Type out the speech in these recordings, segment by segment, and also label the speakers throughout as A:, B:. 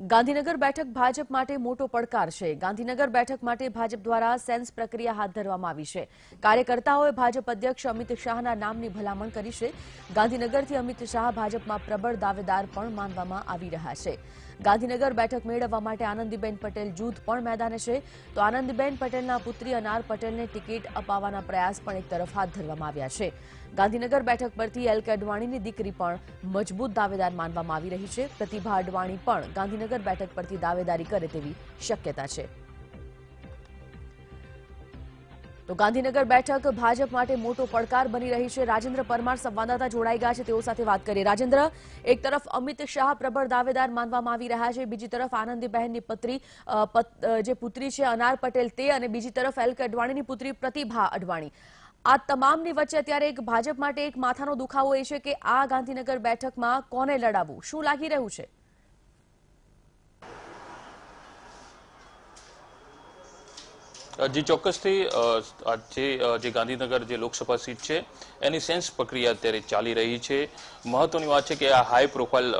A: ગાંધીનગર બેઠક ભાજપ માટે મોટો પડકાર છે. ગાંધીનગર બેઠક માટે ભાજપ દ્વારા સેન્સ પ્રક્રિયા હાથ ધરવામાં આવી છે. કાર્યકર્તાઓએ ભાજપ અધ્યક્ષ અમિત શાહના નામની ભલામણ કરી છે. ગાંધીનગરથી અમિત શાહ ભાજપમાં પ્રબળ દાવેદાર પણ માનવામાં આવી રહ્યા છે. ગાંધીનગર બેઠક મેળવવા માટે આનંદીબેન પટેલ જૂથ પણ મેદાને છે. તો આનંદીબેન પટેલના પુત્રી અનાર પટેલને ટિકિટ અપાવવાના પ્રયાસ પણ એક તરફ હાથ ધરવામાં આવ્યા છે. ગાંધીનગર બેઠક પરથી એલ કે અડવાણીની દીકરી પણ મજબૂત દાવેદાર માનવામાં આવી રહી છે. પ્રતિભા અડવાણી પણ ગાંધીનગર બેઠક પરથી દાવેદારી કરે તેવી શક્યતા છે. તો ગાંધીનગર બેઠક ભાજપ માટે મોટો પડકાર બની રહી છે. રાજેન્દ્ર પરમાર સંવાદદાતા જોડાઈ ગયા છે. તેઓ સાથે વાત કરીએ. રાજેન્દ્ર, એક તરફ અમિત શાહ પ્રબળ દાવેદાર માનવામાં આવી રહ્યા છે. બીજી તરફ આનંદીબહેનની પત્રી પત- જે પુત્રી છે, અનાર પટેલ તે અને બીજી તરફ એલકે અડવાણીની પુત્રી પ્રતિભા અડવાણી. આ તમામની વચ્ચે અત્યારે એક ભાજપ માટે એક માથાનો દુખાવો એ છે કે આ ગાંધીનગર બેઠકમાં કોને લડાવવું? શું લાગી રહ્યું છે?
B: જી, ચોક્કસથી આજે જે ગાંધીનગર જે લોકસભા સીટ છે, એની સેન્સ પ્રક્રિયા અત્યારે ચાલી રહી છે. મહત્વની વાત છે કે આ હાઈ પ્રોફાઇલ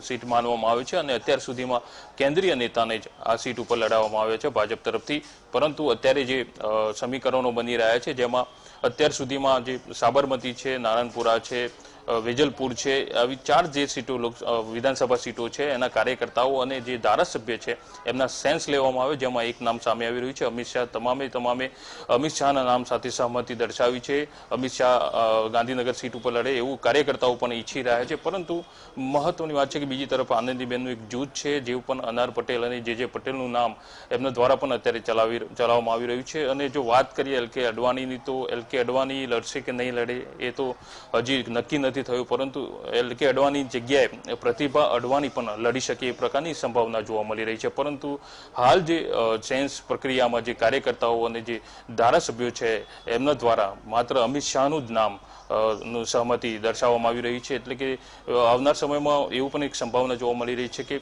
B: સીટ માનવામાં આવે છે અને અત્યાર સુધીમાં કેન્દ્રીય નેતાને જ આ સીટ ઉપર લડાવવામાં આવે છે ભાજપ તરફથી. પરંતુ અત્યારે જે સમીકરણો બની રહ્યા છે, જેમાં અત્યાર સુધીમાં જે સાબરમતી છે નારાયણપુરા છે વેજલપુર છે. આવી ચાર જે સીટો વિધાનસભા સીટો છે, એના કાર્યકર્તાઓ અને જે ધારાસભ્ય છે, એમના સેન્સ લેવામાં આવે, જેમાં એક નામ સામે આવી રહ્યું છે. અમિત શાહ તમામે તમામે, અમિત શાહના નામ સાથે સહમતિ દર્શાવી છે. અમિત શાહ ગાંધીનગર સીટ ઉપર લડે એવું કાર્યકર્તાઓ પણ ઈચ્છી રહ્યા છે. પરંતુ મહત્વની વાત છે કે બીજી તરફ આનંદીબેનનું એક જૂથ છે, જેવું પણ અનાર પટેલ અને જે જે પટેલનું નામ એમના દ્વારા પણ અત્યારે ચલાવી, ચલાવવામાં આવી રહ્યું છે. અને જો વાત કરીએ એલ કે અડવાણીની, તો એલ કે અડવાણી લડશે કે નહીં લડે એ તો હજી નક્કી નથી. થયું, પરંતુ એલ કે અડવાણી જગ્યાએ પ્રતિભા અડવાણી પણ લડી શકે એ પ્રકારની સંભાવના જોવા મળી રહી છે. પરંતુ હાલ જે ચેન્સ પ્રક્રિયામાં જે કાર્યકર્તાઓ અને જે ધારાસભ્યો છે, એમના દ્વારા માત્ર અમિત શાહનું જ નામનું સહમતિ દર્શાવવામાં આવી રહી છે. એટલે કે આવનાર સમયમાં એવું પણ એક સંભાવના જોવા મળી રહી છે કે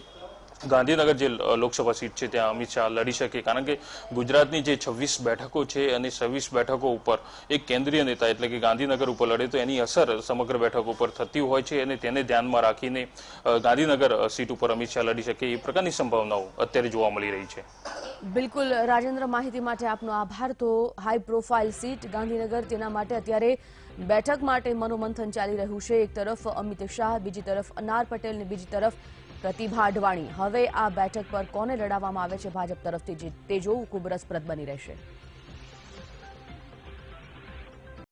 B: ગાંધીનગર જે લોકસભા સીટ છે, ત્યાં અમિત શાહ લડી શકે. કારણ કે ગુજરાતની જે છવ્વીસ બેઠકો છે અને છવ્વીસ બેઠકો ઉપર એક કેન્દ્રીય નેતા એટલે કે ગાંધીનગર ઉપર લડે, તો એની અસર સમગ્ર બેઠકો ઉપર થતી હોય છે અને તેને ધ્યાનમાં રાખીને ગાંધીનગર સીટ ઉપર અમિત શાહ લડી શકે. એ પ્રકારની સંભાવનાઓ અત્યારે જોવા મળી રહી છે.
A: બિલકુલ, રાજેન્દ્ર, માહિતી માટે આપનો આભાર. તો હાઈ પ્રોફાઇલ સીટ ગાંધીનગર, તેના માટે અત્યારે બેઠક માટે મનોમંથન ચાલી રહ્યું છે. એક તરફ અમિત શાહ, બીજી તરફ અનાર પટેલ ને બીજી તરફ પ્રતિભા અડવાણી. હવે આ બેઠક પર કોને લડાવવામાં આવે છે? ભાજપ તરફથી તે જોવું ખૂબ રસપ્રદ બની રહેશે.